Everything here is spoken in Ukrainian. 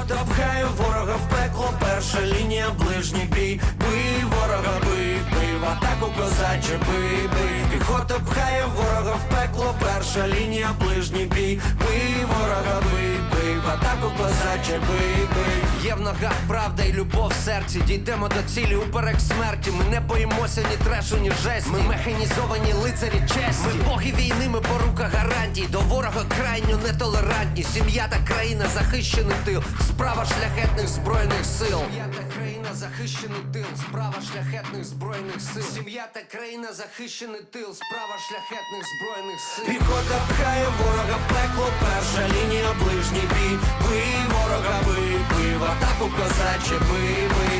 пхає ворога в пекло, перша лінія, ближній бій, бий ворога, бий, бий, в атаку козаче, бий, бий, піхота пхає ворога в пекло, перша лінія, ближній бій, бий ворога, бий, бий, в атаку козаче, бий, бий. Є в ногах правда і любов в серці. Дійдемо до цілі уперек смерті. Ми не боїмося ні трешу, ні жесті. Ми механізовані лицарі честі. Ми боги війни, ми порука гарантій. До ворога крайньо нетолерантні. Сім'я та країна захищений тил. Справа шляхетних збройних сил. Сім'я та країна захищений тил. Справа шляхетних збройних сил. Сім'я та країна захищений тил. Справа шляхетних збройних сил. Піхота пхає ворога пекло, перша лінія, ближній бій, козаче, бий, бий,